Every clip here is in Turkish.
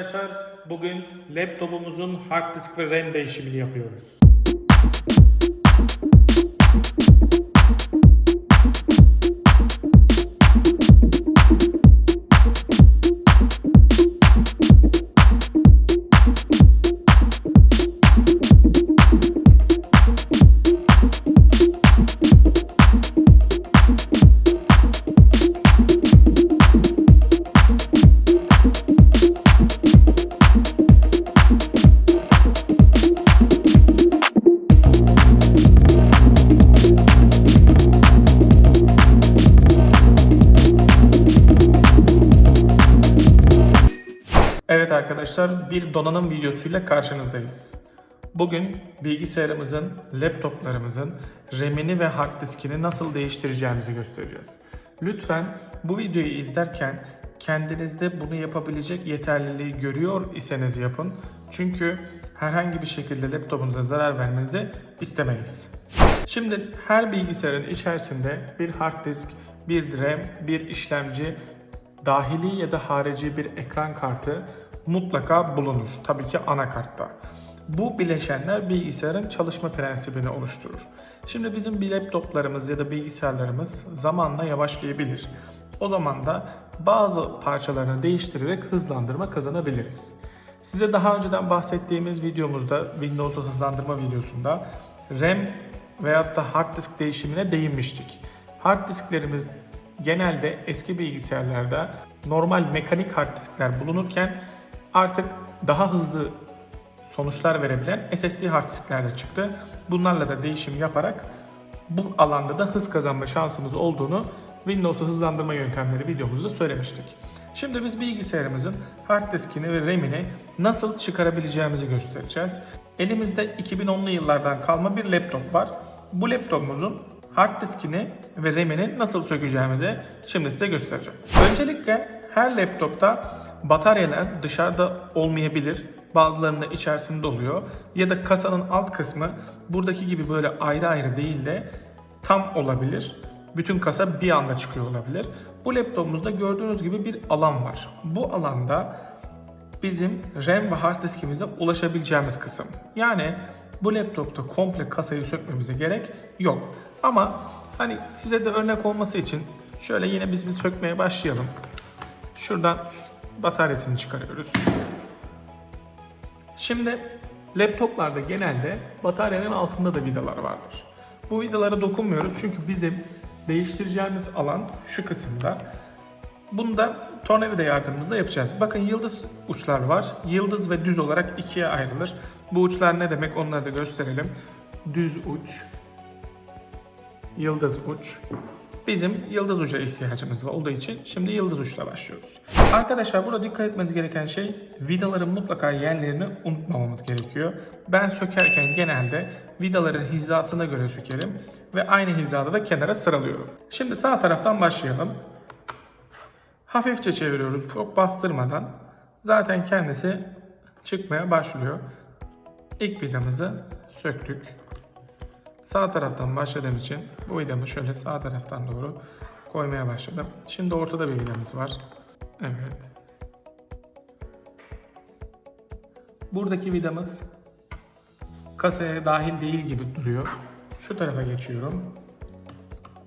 arkadaşlar. Bugün laptopumuzun hard disk ve RAM değişimini yapıyoruz. Evet arkadaşlar bir donanım videosuyla karşınızdayız. Bugün bilgisayarımızın, laptoplarımızın RAM'ini ve hard diskini nasıl değiştireceğimizi göstereceğiz. Lütfen bu videoyu izlerken kendinizde bunu yapabilecek yeterliliği görüyor iseniz yapın. Çünkü herhangi bir şekilde laptopunuza zarar vermenizi istemeyiz. Şimdi her bilgisayarın içerisinde bir hard disk, bir RAM, bir işlemci, dahili ya da harici bir ekran kartı mutlaka bulunur. Tabii ki anakartta. Bu bileşenler bilgisayarın çalışma prensibini oluşturur. Şimdi bizim bir laptoplarımız ya da bilgisayarlarımız zamanla yavaşlayabilir. O zaman da bazı parçalarını değiştirerek hızlandırma kazanabiliriz. Size daha önceden bahsettiğimiz videomuzda Windows'u hızlandırma videosunda RAM veyahut da hard disk değişimine değinmiştik. Hard disklerimiz genelde eski bilgisayarlarda normal mekanik hard diskler bulunurken artık daha hızlı sonuçlar verebilen SSD hard diskler de çıktı. Bunlarla da değişim yaparak bu alanda da hız kazanma şansımız olduğunu Windows'u hızlandırma yöntemleri videomuzda söylemiştik. Şimdi biz bilgisayarımızın hard diskini ve RAM'ini nasıl çıkarabileceğimizi göstereceğiz. Elimizde 2010'lu yıllardan kalma bir laptop var. Bu laptopumuzun hard diskini ve RAM'ini nasıl sökeceğimizi şimdi size göstereceğim. Öncelikle her laptopta bataryalar dışarıda olmayabilir. Bazılarının içerisinde oluyor. Ya da kasanın alt kısmı buradaki gibi böyle ayrı ayrı değil de tam olabilir. Bütün kasa bir anda çıkıyor olabilir. Bu laptopumuzda gördüğünüz gibi bir alan var. Bu alanda bizim RAM ve hard diskimize ulaşabileceğimiz kısım. Yani bu laptopta komple kasayı sökmemize gerek yok. Ama hani size de örnek olması için şöyle yine biz bir sökmeye başlayalım. Şuradan bataryasını çıkarıyoruz. Şimdi laptoplarda genelde bataryanın altında da vidalar vardır. Bu vidalara dokunmuyoruz çünkü bizim değiştireceğimiz alan şu kısımda. Bunu da tornavida yardımımızla yapacağız. Bakın yıldız uçlar var. Yıldız ve düz olarak ikiye ayrılır. Bu uçlar ne demek onları da gösterelim. Düz uç, yıldız uç. Bizim yıldız uca ihtiyacımız olduğu için şimdi yıldız uçla başlıyoruz. Arkadaşlar burada dikkat etmeniz gereken şey vidaların mutlaka yerlerini unutmamamız gerekiyor. Ben sökerken genelde vidaların hizasına göre sökerim ve aynı hizada da kenara sıralıyorum. Şimdi sağ taraftan başlayalım. Hafifçe çeviriyoruz çok bastırmadan. Zaten kendisi çıkmaya başlıyor. İlk vidamızı söktük. Sağ taraftan başladığım için bu vidamı şöyle sağ taraftan doğru koymaya başladım. Şimdi ortada bir vidamız var. Evet. Buradaki vidamız kasaya dahil değil gibi duruyor. Şu tarafa geçiyorum.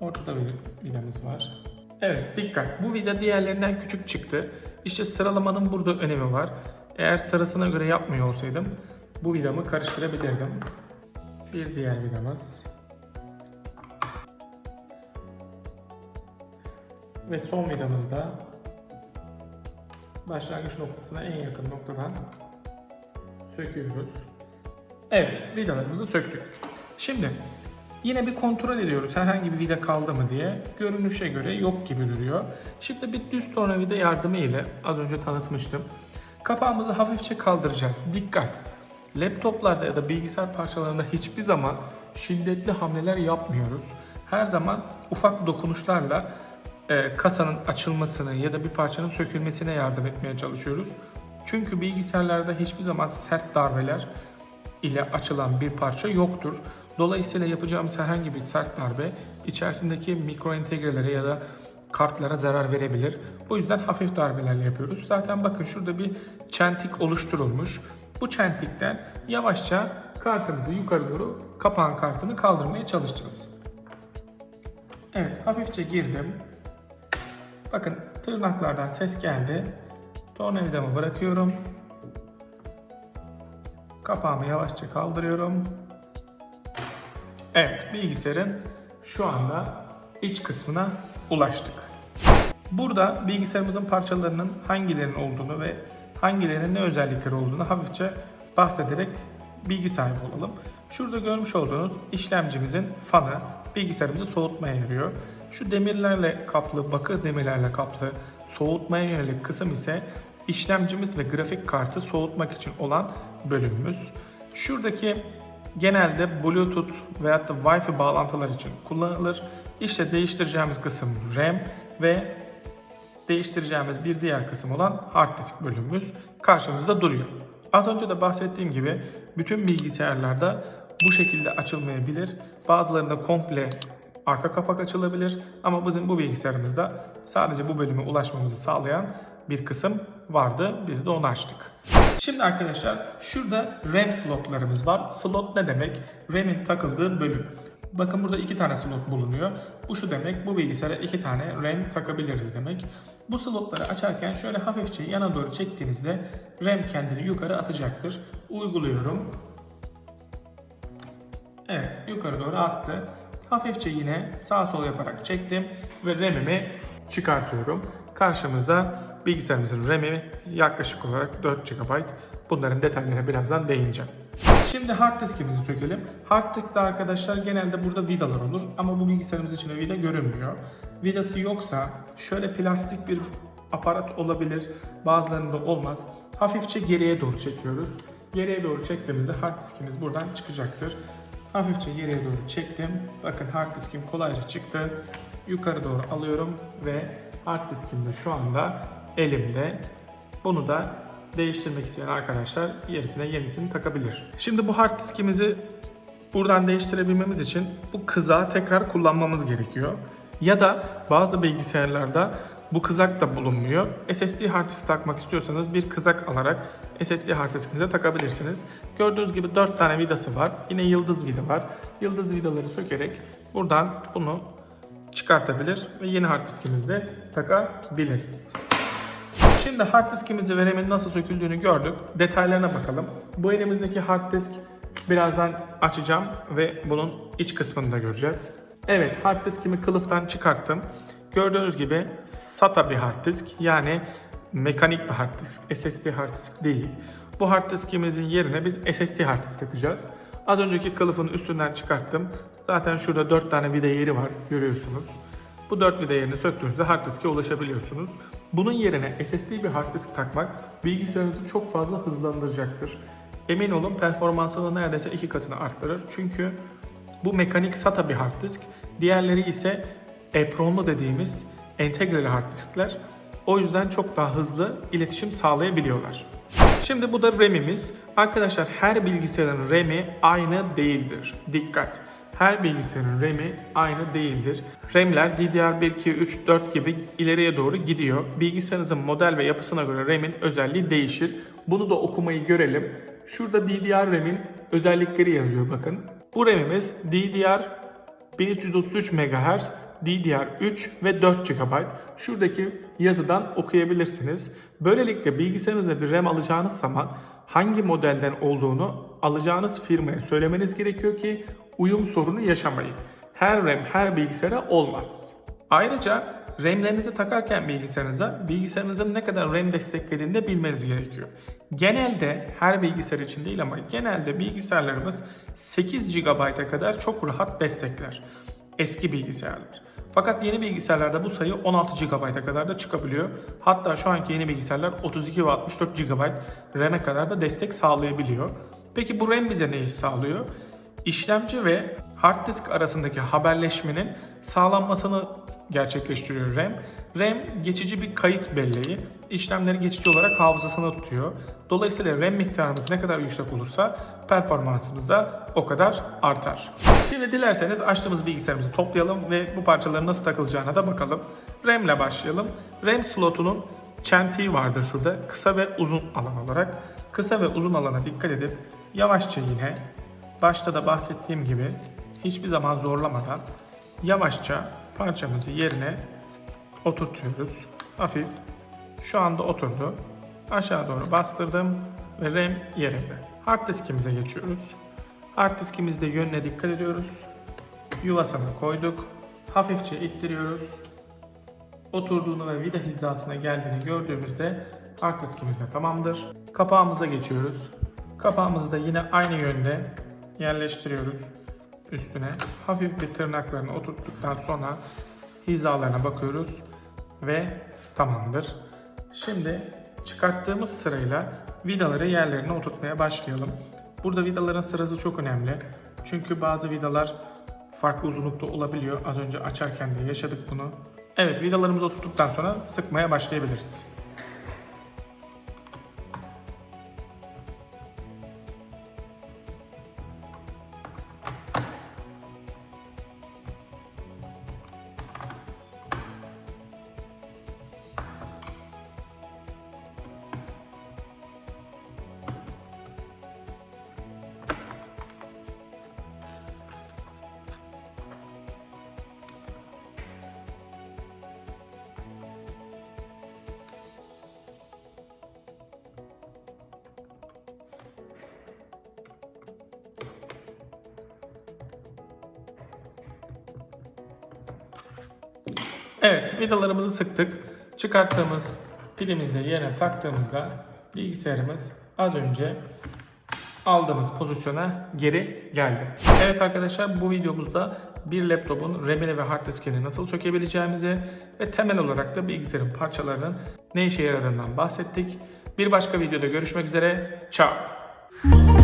Ortada bir vidamız var. Evet dikkat. Bu vida diğerlerinden küçük çıktı. İşte sıralamanın burada önemi var. Eğer sırasına göre yapmıyor olsaydım bu vidamı karıştırabilirdim. Bir diğer vidamız. Ve son vidamız da başlangıç noktasına en yakın noktadan söküyoruz. Evet, vidalarımızı söktük. Şimdi yine bir kontrol ediyoruz herhangi bir vida kaldı mı diye. Görünüşe göre yok gibi duruyor. Şimdi bir düz tornavida yardımı ile az önce tanıtmıştım. Kapağımızı hafifçe kaldıracağız. Dikkat! Laptoplarda ya da bilgisayar parçalarında hiçbir zaman şiddetli hamleler yapmıyoruz. Her zaman ufak dokunuşlarla e, kasanın açılmasını ya da bir parçanın sökülmesine yardım etmeye çalışıyoruz. Çünkü bilgisayarlarda hiçbir zaman sert darbeler ile açılan bir parça yoktur. Dolayısıyla yapacağımız herhangi bir sert darbe içerisindeki mikro entegrelere ya da kartlara zarar verebilir. Bu yüzden hafif darbelerle yapıyoruz. Zaten bakın şurada bir çentik oluşturulmuş. Bu çentikten yavaşça kartımızı yukarı doğru kapağın kartını kaldırmaya çalışacağız. Evet hafifçe girdim. Bakın tırnaklardan ses geldi. Tornavidamı bırakıyorum. Kapağımı yavaşça kaldırıyorum. Evet bilgisayarın şu anda iç kısmına ulaştık. Burada bilgisayarımızın parçalarının hangilerinin olduğunu ve hangilerinin ne özellikleri olduğunu hafifçe bahsederek bilgi sahibi olalım. Şurada görmüş olduğunuz işlemcimizin fanı bilgisayarımızı soğutmaya yarıyor. Şu demirlerle kaplı, bakır demirlerle kaplı soğutmaya yönelik kısım ise işlemcimiz ve grafik kartı soğutmak için olan bölümümüz. Şuradaki genelde Bluetooth veyahut da Wi-Fi bağlantılar için kullanılır. İşte değiştireceğimiz kısım RAM ve değiştireceğimiz bir diğer kısım olan hard disk bölümümüz karşımızda duruyor. Az önce de bahsettiğim gibi bütün bilgisayarlarda bu şekilde açılmayabilir. Bazılarında komple arka kapak açılabilir ama bizim bu bilgisayarımızda sadece bu bölüme ulaşmamızı sağlayan bir kısım vardı. Biz de onu açtık. Şimdi arkadaşlar şurada RAM slotlarımız var. Slot ne demek? RAM'in takıldığı bölüm. Bakın burada iki tane slot bulunuyor. Bu şu demek, bu bilgisayara iki tane RAM takabiliriz demek. Bu slotları açarken şöyle hafifçe yana doğru çektiğinizde RAM kendini yukarı atacaktır. Uyguluyorum. Evet, yukarı doğru attı. Hafifçe yine sağ sol yaparak çektim ve RAM'imi çıkartıyorum. Karşımızda bilgisayarımızın RAM'i yaklaşık olarak 4 GB. Bunların detaylarına birazdan değineceğim. Şimdi hard diskimizi sökelim. Hard diskte arkadaşlar genelde burada vidalar olur ama bu bilgisayarımız için vida görünmüyor. Vidası yoksa şöyle plastik bir aparat olabilir. Bazılarında olmaz. Hafifçe geriye doğru çekiyoruz. Geriye doğru çektiğimizde hard diskimiz buradan çıkacaktır. Hafifçe geriye doğru çektim. Bakın hard diskim kolayca çıktı. Yukarı doğru alıyorum ve hard diskim de şu anda elimde. Bunu da değiştirmek isteyen arkadaşlar yerisine yenisini takabilir. Şimdi bu hard diskimizi buradan değiştirebilmemiz için bu kızağı tekrar kullanmamız gerekiyor. Ya da bazı bilgisayarlarda bu kızak da bulunmuyor. SSD hard disk takmak istiyorsanız bir kızak alarak SSD hard diskinize takabilirsiniz. Gördüğünüz gibi 4 tane vidası var. Yine yıldız vida var. Yıldız vidaları sökerek buradan bunu çıkartabilir ve yeni hard diskimizde takabiliriz. Şimdi hard diskimizi ve RAM'in nasıl söküldüğünü gördük. Detaylarına bakalım. Bu elimizdeki hard disk birazdan açacağım ve bunun iç kısmını da göreceğiz. Evet hard diskimi kılıftan çıkarttım. Gördüğünüz gibi SATA bir hard disk yani mekanik bir hard disk, SSD hard disk değil. Bu hard diskimizin yerine biz SSD hard disk takacağız. Az önceki kılıfın üstünden çıkarttım. Zaten şurada 4 tane vida yeri var görüyorsunuz. Bu 4 vida yerini söktüğünüzde hard diske ulaşabiliyorsunuz. Bunun yerine SSD bir hard disk takmak bilgisayarınızı çok fazla hızlandıracaktır. Emin olun performansını neredeyse iki katını arttırır. Çünkü bu mekanik SATA bir hard disk. Diğerleri ise EEPROM'lu dediğimiz entegreli hard diskler. O yüzden çok daha hızlı iletişim sağlayabiliyorlar. Şimdi bu da RAM'imiz. Arkadaşlar her bilgisayarın RAM'i aynı değildir. Dikkat! Her bilgisayarın RAM'i aynı değildir. RAM'ler DDR1, 2, 3, 4 gibi ileriye doğru gidiyor. Bilgisayarınızın model ve yapısına göre RAM'in özelliği değişir. Bunu da okumayı görelim. Şurada DDR RAM'in özellikleri yazıyor bakın. Bu RAM'imiz DDR 1333 MHz, DDR3 ve 4 GB. Şuradaki yazıdan okuyabilirsiniz. Böylelikle bilgisayarınıza bir RAM alacağınız zaman hangi modelden olduğunu alacağınız firmaya söylemeniz gerekiyor ki uyum sorunu yaşamayın. Her RAM her bilgisayara olmaz. Ayrıca RAM'lerinizi takarken bilgisayarınıza bilgisayarınızın ne kadar RAM desteklediğini de bilmeniz gerekiyor. Genelde her bilgisayar için değil ama genelde bilgisayarlarımız 8 GB'a kadar çok rahat destekler. Eski bilgisayarlar. Fakat yeni bilgisayarlarda bu sayı 16 GB'a kadar da çıkabiliyor. Hatta şu anki yeni bilgisayarlar 32 ve 64 GB RAM'e kadar da destek sağlayabiliyor. Peki bu RAM bize ne iş sağlıyor? İşlemci ve hard disk arasındaki haberleşmenin sağlanmasını gerçekleştiriyor RAM. RAM geçici bir kayıt belleği. İşlemleri geçici olarak hafızasına tutuyor. Dolayısıyla RAM miktarımız ne kadar yüksek olursa performansımız da o kadar artar. Şimdi dilerseniz açtığımız bilgisayarımızı toplayalım ve bu parçaların nasıl takılacağına da bakalım. RAM ile başlayalım. RAM slotunun çentiği vardır şurada. Kısa ve uzun alan olarak. Kısa ve uzun alana dikkat edip yavaşça yine başta da bahsettiğim gibi hiçbir zaman zorlamadan yavaşça parçamızı yerine oturtuyoruz. Hafif. Şu anda oturdu. Aşağı doğru bastırdım ve RAM yerinde. Hard diskimize geçiyoruz. Hard diskimizde yönüne dikkat ediyoruz. Yuvasına koyduk. Hafifçe ittiriyoruz. Oturduğunu ve vida hizasına geldiğini gördüğümüzde hard diskimiz de tamamdır. Kapağımıza geçiyoruz. Kapağımızı da yine aynı yönde yerleştiriyoruz üstüne. Hafif bir tırnaklarını oturttuktan sonra hizalarına bakıyoruz ve tamamdır. Şimdi çıkarttığımız sırayla vidaları yerlerine oturtmaya başlayalım. Burada vidaların sırası çok önemli. Çünkü bazı vidalar farklı uzunlukta olabiliyor. Az önce açarken de yaşadık bunu. Evet vidalarımızı oturttuktan sonra sıkmaya başlayabiliriz. Evet, vidalarımızı sıktık. Çıkarttığımız pilimizi de yerine taktığımızda bilgisayarımız az önce aldığımız pozisyona geri geldi. Evet arkadaşlar bu videomuzda bir laptopun RAM'ini ve hard diskini nasıl sökebileceğimizi ve temel olarak da bilgisayarın parçalarının ne işe yaradığından bahsettik. Bir başka videoda görüşmek üzere. Ciao.